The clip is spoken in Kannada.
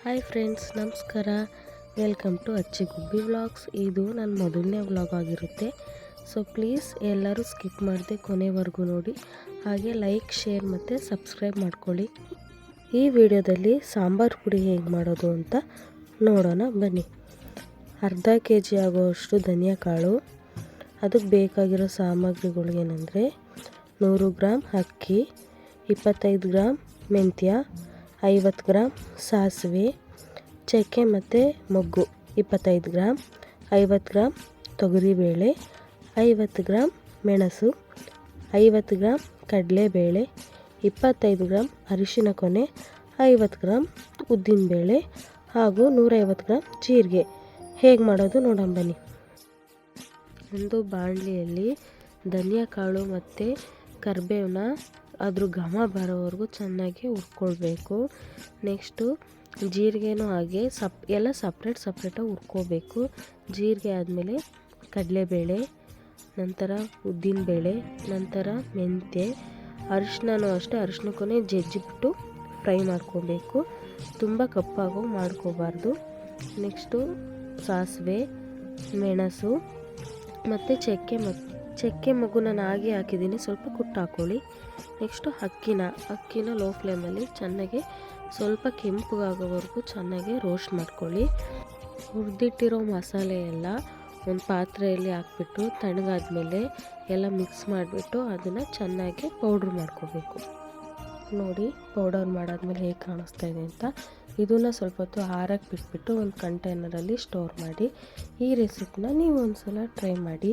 ಹಾಯ್ ಫ್ರೆಂಡ್ಸ್, ನಮಸ್ಕಾರ. Welcome to Achchi Gubbi vlogs ಇದು ನನ್ನ ಮೊದಲನೇ ವ್ಲಾಗ್ ಆಗಿರುತ್ತೆ. ಸೊ ಪ್ಲೀಸ್ ಎಲ್ಲರೂ ಸ್ಕಿಪ್ ಮಾಡದೆ ಕೊನೆವರೆಗೂ ನೋಡಿ. ಹಾಗೆ ಲೈಕ್ ಶೇರ್ ಮತ್ತು ಸಬ್ಸ್ಕ್ರೈಬ್ ಮಾಡ್ಕೊಳ್ಳಿ. ಈ ವಿಡಿಯೋದಲ್ಲಿ ಸಾಂಬಾರು ಪುಡಿ ಹೇಗೆ ಮಾಡೋದು ಅಂತ ನೋಡೋಣ, ಬನ್ನಿ. ಅರ್ಧ ಕೆ ಜಿ ಆಗುವಷ್ಟು ಧನಿಯಾ ಕಾಳು. ಅದಕ್ಕೆ ಬೇಕಾಗಿರೋ ಸಾಮಗ್ರಿಗಳು ಏನಂದರೆ ನೂರು ಗ್ರಾಮ್ ಅಕ್ಕಿ, ಇಪ್ಪತ್ತೈದು ಗ್ರಾಮ್ ಮೆಂತ್ಯ ಐವತ್ತು ಗ್ರಾಮ್ ಸಾಸಿವೆ, ಚಕ್ಕೆ ಮತ್ತು ಮೊಗ್ಗು ಇಪ್ಪತ್ತೈದು ಗ್ರಾಮ್ ಐವತ್ತು ಗ್ರಾಮ್ ತೊಗರಿಬೇಳೆ ಐವತ್ತು ಗ್ರಾಮ್ ಮೆಣಸು, ಐವತ್ತು ಗ್ರಾಮ್ ಕಡಲೆಬೇಳೆ ಇಪ್ಪತ್ತೈದು ಗ್ರಾಮ್ ಅರಿಶಿನ ಕೊನೆ, ಐವತ್ತು ಗ್ರಾಮ್ ಉದ್ದಿನಬೇಳೆ ಹಾಗೂ ನೂರೈವತ್ತು ಗ್ರಾಮ್ ಜೀರಿಗೆ. ಹೇಗೆ ಮಾಡೋದು ನೋಡೋಣ ಬನ್ನಿ. ಒಂದು ಬಾಣಲಿಯಲ್ಲಿ ಧನಿಯಾ ಕಾಳು ಮತ್ತು ಕರಿಬೇವನ್ನ ಅದ್ರ ಘಮ ಬರೋವರೆಗೂ ಚೆನ್ನಾಗಿ ಹುರ್ಕೊಳ್ಬೇಕು. ನೆಕ್ಸ್ಟು ಜೀರಿಗೆನೂ ಹಾಗೆ ಸಪ್, ಎಲ್ಲ ಸಪ್ರೇಟ್ ಸಪ್ರೇಟಾಗಿ ಹುರ್ಕೋಬೇಕು ಜೀರಿಗೆ ಆದಮೇಲೆ ಕಡಲೆಬೇಳೆ, ನಂತರ ಉದ್ದಿನಬೇಳೆ, ನಂತರ ಮೆಂತ್ಯ ಅರಿಶಿನೂ ಅಷ್ಟೇ ಅರಿಶಿನಕ್ಕೂ ಜಜ್ಜಿಬಿಟ್ಟು ಫ್ರೈ ಮಾಡ್ಕೋಬೇಕು ತುಂಬ ಕಪ್ಪಾಗೋ ಮಾಡ್ಕೋಬಾರ್ದು ನೆಕ್ಸ್ಟು ಸಾಸಿವೆ, ಮೆಣಸು, ಮತ್ತು ಚಕ್ಕೆ ಮತ್ತು ಚಕ್ಕೆ ಮಗು ನಾನು ಹಾಗೆ ಹಾಕಿದ್ದೀನಿ. ಸ್ವಲ್ಪ ಕುಟ್ಟು ಹಾಕ್ಕೊಳ್ಳಿ ನೆಕ್ಸ್ಟು ಅಕ್ಕಿನ ಅಕ್ಕಿನ ಲೋ ಫ್ಲೇಮಲ್ಲಿ ಚೆನ್ನಾಗಿ ಸ್ವಲ್ಪ ಕೆಂಪಗಾಗೋವರೆಗೂ ಚೆನ್ನಾಗಿ ರೋಸ್ಟ್ ಮಾಡ್ಕೊಳ್ಳಿ. ಹುರಿದಿಟ್ಟಿರೋ ಮಸಾಲೆ ಎಲ್ಲ ಒಂದು ಪಾತ್ರೆಯಲ್ಲಿ ಹಾಕ್ಬಿಟ್ಟು ತಣ್ಣಗಾದ್ಮೇಲೆ ಎಲ್ಲ ಮಿಕ್ಸ್ ಮಾಡಿಬಿಟ್ಟು ಅದನ್ನು ಚೆನ್ನಾಗಿ ಪೌಡ್ರ್ ಮಾಡ್ಕೋಬೇಕು. ನೋಡಿ ಪೌಡರ್ ಮಾಡಾದ್ಮೇಲೆ ಹೇಗೆ ಕಾಣಿಸ್ತಾ ಇದೆ ಅಂತ. ಇದನ್ನು ಸ್ವಲ್ಪ ಹೊತ್ತು ಹಾರಕ್ಕೆ ಬಿಟ್ಬಿಟ್ಟು ಒಂದು ಕಂಟೈನರಲ್ಲಿ ಸ್ಟೋರ್ ಮಾಡಿ. ಈ ರೆಸಿಪಿನ ನೀವು ಒಂದು ಸಲ ಟ್ರೈ ಮಾಡಿ.